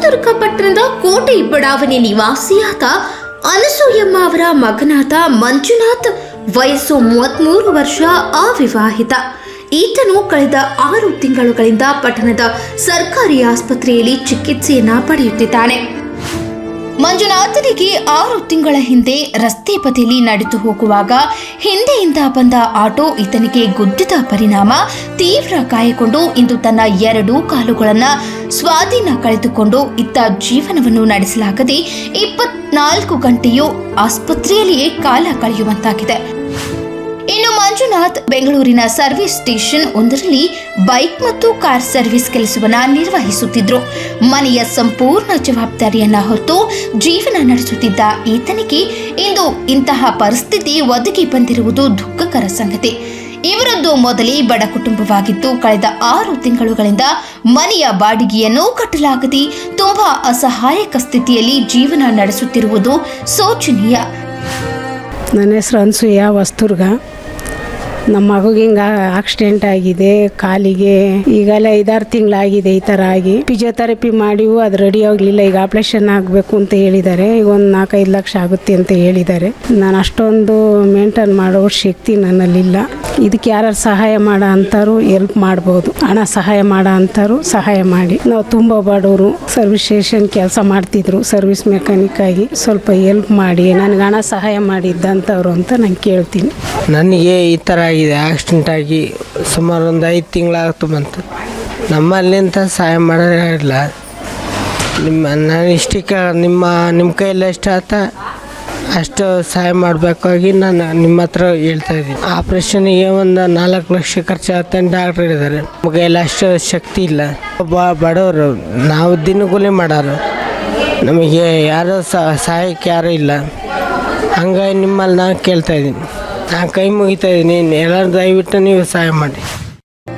ಪಟ್ಟಣದ ಕೋಟೆ ಬಡಾವಣೆ ನಿವಾಸಿಯಾದ ಅನಸೂಯಮ್ಮ ಅವರ ಮಗನಾದ ಮಂಜುನಾಥ್, ವಯಸ್ಸು ಮೂವತ್ಮೂರು ವರ್ಷ ಅವಿವಾಹಿತ. ಈತನು ಕಳೆದ ಆರು ತಿಂಗಳುಗಳಿಂದ ಪಟ್ಟಣದ ಸರ್ಕಾರಿ ಆಸ್ಪತ್ರೆಯಲ್ಲಿ ಚಿಕಿತ್ಸೆಯನ್ನ ಪಡೆಯುತ್ತಿದ್ದಾನೆ. ಮಂಜುನಾಥನಿಗೆ ಆರು ತಿಂಗಳ ಹಿಂದೆ ರಸ್ತೆ ಬದಿಯಲ್ಲಿ ನಡೆದು ಹೋಗುವಾಗ ಹಿಂದೆಯಿಂದ ಬಂದ ಆಟೋ ಈತನಿಗೆ ಗುದ್ದಿದ ಪರಿಣಾಮ ತೀವ್ರ ಗಾಯಗೊಂಡು ಇಂದು ತನ್ನ ಎರಡೂ ಕಾಲುಗಳನ್ನ ಸ್ವಾಧೀನ ಕಳೆದುಕೊಂಡು ಇತ್ತ ಜೀವನವನ್ನು ನಡೆಸಲಾಗದೆ ಇಪ್ಪತ್ನಾಲ್ಕು ಗಂಟೆಯೂ ಆಸ್ಪತ್ರೆಯಲ್ಲಿಯೇ ಕಾಲ ಕಳೆಯುವಂತಾಗಿದೆ. ಮಂಜುನಾಥ್ ಬೆಂಗಳೂರಿನ ಸರ್ವಿಸ್ ಸ್ಟೇಷನ್ ಒಂದರಲ್ಲಿ ಬೈಕ್ ಮತ್ತು ಕಾರ್ ಸರ್ವಿಸ್ ಕೆಲಸವನ್ನ ನಿರ್ವಹಿಸುತ್ತಿದ್ರು. ಮನೆಯ ಸಂಪೂರ್ಣ ಜವಾಬ್ದಾರಿಯನ್ನ ಹೊತ್ತು ಜೀವನ ನಡೆಸುತ್ತಿದ್ದ ಈತನಿಗೆ ಇಂದು ಇಂತಹ ಪರಿಸ್ಥಿತಿ ಒದಗಿ ಬಂದಿರುವುದು ದುಃಖಕರ ಸಂಗತಿ. ಇವರದ್ದು ಮೊದಲೇ ಬಡ ಕುಟುಂಬವಾಗಿದ್ದು ಕಳೆದ ಆರು ತಿಂಗಳುಗಳಿಂದ ಮನೆಯ ಬಾಡಿಗೆಯನ್ನು ಕಟ್ಟಲಾಗದೆ ತುಂಬಾ ಅಸಹಾಯಕ ಸ್ಥಿತಿಯಲ್ಲಿ ಜೀವನ ನಡೆಸುತ್ತಿರುವುದು ಶೋಚನೀಯ. ನನ್ನ ಹೆಸರು ಅನ್ಸೂಯ ವಸ್ತುರ್ಗ. ನಮ್ಮ ಮಗುಗೆ ಹಿಂಗ ಆಕ್ಸಿಡೆಂಟ್ ಆಗಿದೆ, ಕಾಲಿಗೆ ಈಗಲೇ ಐದಾರು ತಿಂಗಳಾಗಿದೆ ಈ ಥರ ಆಗಿ. ಫಿಜಿಯೋಥೆರಪಿ ಮಾಡಿವು ಅದು ರೆಡಿ ಆಗಲಿಲ್ಲ. ಈಗ ಆಪ್ರೇಷನ್ ಆಗಬೇಕು ಅಂತ ಹೇಳಿದ್ದಾರೆ. ಈಗ ಒಂದು ನಾಲ್ಕೈದು ಲಕ್ಷ ಆಗುತ್ತೆ ಅಂತ ಹೇಳಿದ್ದಾರೆ. ನಾನು ಅಷ್ಟೊಂದು ಮೇಂಟೈನ್ ಮಾಡೋ ಶಕ್ತಿ ನನ್ನಲ್ಲಿಲ್ಲ. ಇದಕ್ಕೆ ಯಾರು ಸಹಾಯ ಮಾಡೋ ಅಂತಾರು ಎಲ್ಪ್ ಮಾಡ್ಬೋದು. ಹಣ ಸಹಾಯ ಮಾಡೋ ಅಂತಾರು ಸಹಾಯ ಮಾಡಿ. ನಾವು ತುಂಬ ಬಡವರು. ಸರ್ವಿಸ್ ಸ್ಟೇಷನ್ ಕೆಲಸ ಮಾಡ್ತಿದ್ರು. ಸರ್ವಿಸ್ ಮೆಕ್ಯಾನಿಕ್ ಆಗಿ ಸ್ವಲ್ಪ ಎಲ್ಪ್ ಮಾಡಿ. ನನಗೆ ಹಣ ಸಹಾಯ ಮಾಡಿದ್ದಂಥವ್ರು ಅಂತ ನಾನು ಕೇಳ್ತೀನಿ. ನನಗೆ ಈ ಥರ ಆಗಿದೆ ಆಕ್ಸಿಡೆಂಟ್ ಆಗಿ ಸುಮಾರು ಒಂದು ಐದು ತಿಂಗಳಾಗ್ತು ಬಂತು. ನಮ್ಮಲ್ಲಿಂತ ಸಹಾಯ ಮಾಡಿಲ್ಲ ನಿಮ್ಮ ನಾನು ಇಷ್ಟಕ್ಕೆ ನಿಮ್ಮ ನಿಮ್ಮ ಕೈಯಲ್ಲಿ ಎಷ್ಟು ಆತ, ಅಷ್ಟು ಸಹಾಯ ಮಾಡಬೇಕಾಗಿ ನಾನು ನಿಮ್ಮ ಹತ್ರ ಹೇಳ್ತಾ ಇದ್ದೀನಿ. ಆಪ್ರೇಷನ್ಗೆ ಒಂದು ನಾಲ್ಕು ಲಕ್ಷ ಖರ್ಚಾಗುತ್ತೆ ಡಾಕ್ಟ್ರ್ ಹೇಳಿದ್ದಾರೆ. ನಮ್ಮ ಕೈಯಲ್ಲಿ ಅಷ್ಟು ಶಕ್ತಿ ಇಲ್ಲ. ಒಬ್ಬ ಬಡವರು, ನಾವು ದಿನಗೂಲಿ ಮಾಡೋರು. ನಮಗೆ ಯಾರೂ ಸಹಾಯಕ್ಕೆ ಯಾರೂ ಇಲ್ಲ. ಹಂಗಾಗಿ ನಿಮ್ಮಲ್ಲಿ ನಾನು ಕೇಳ್ತಾ ಇದ್ದೀನಿ. ನಾನು ಕೈ ಮುಗಿತಾ ಇದ್ದೀನಿ ಎಲ್ಲರೂ ದಯವಿಟ್ಟು ನೀವು ಸಹಾಯ ಮಾಡಿ.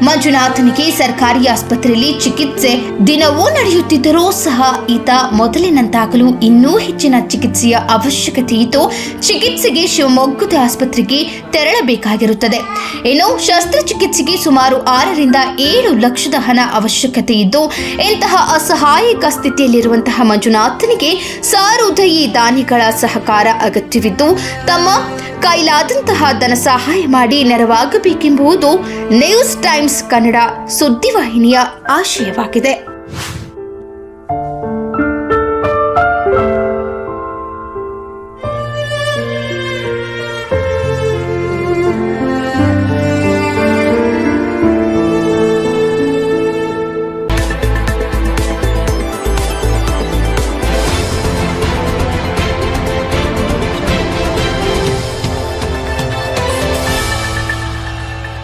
ಮಂಜುನಾಥನಿಗೆ ಸರ್ಕಾರಿ ಆಸ್ಪತ್ರೆಯಲ್ಲಿ ಚಿಕಿತ್ಸೆ ದಿನವೂ ನಡೆಯುತ್ತಿದ್ದರೂ ಸಹ ಈತ ಮೊದಲಿನಂತಾಗಲು ಇನ್ನೂ ಹೆಚ್ಚಿನ ಚಿಕಿತ್ಸೆಯ ಅವಶ್ಯಕತೆ ಇದ್ದು, ಚಿಕಿತ್ಸೆಗೆ ಶಿವಮೊಗ್ಗದ ಆಸ್ಪತ್ರೆಗೆ ತೆರಳಬೇಕಾಗಿರುತ್ತದೆ. ಇನ್ನು ಶಸ್ತ್ರಚಿಕಿತ್ಸೆಗೆ ಸುಮಾರು ಆರರಿಂದ ಏಳು ಲಕ್ಷದ ಹಣ ಅವಶ್ಯಕತೆ ಇದ್ದು, ಇಂತಹ ಅಸಹಾಯಕ ಸ್ಥಿತಿಯಲ್ಲಿರುವಂತಹ ಮಂಜುನಾಥನಿಗೆ ಸಾರುದಯಿ ದಾನಿಗಳ ಸಹಕಾರ ಅಗತ್ಯವಿದ್ದು, ತಮ್ಮ ಕೈಲಾದಂತಹ ಧನ ಸಹಾಯ ಮಾಡಿ ನೆರವಾಗಬೇಕೆಂಬುದು ನ್ಯೂಸ್ ಟೈಮ್ಸ್ ಕನ್ನಡ ಸುದ್ದಿವಾಹಿನಿಯ ಆಶಯವಾಗಿದೆ.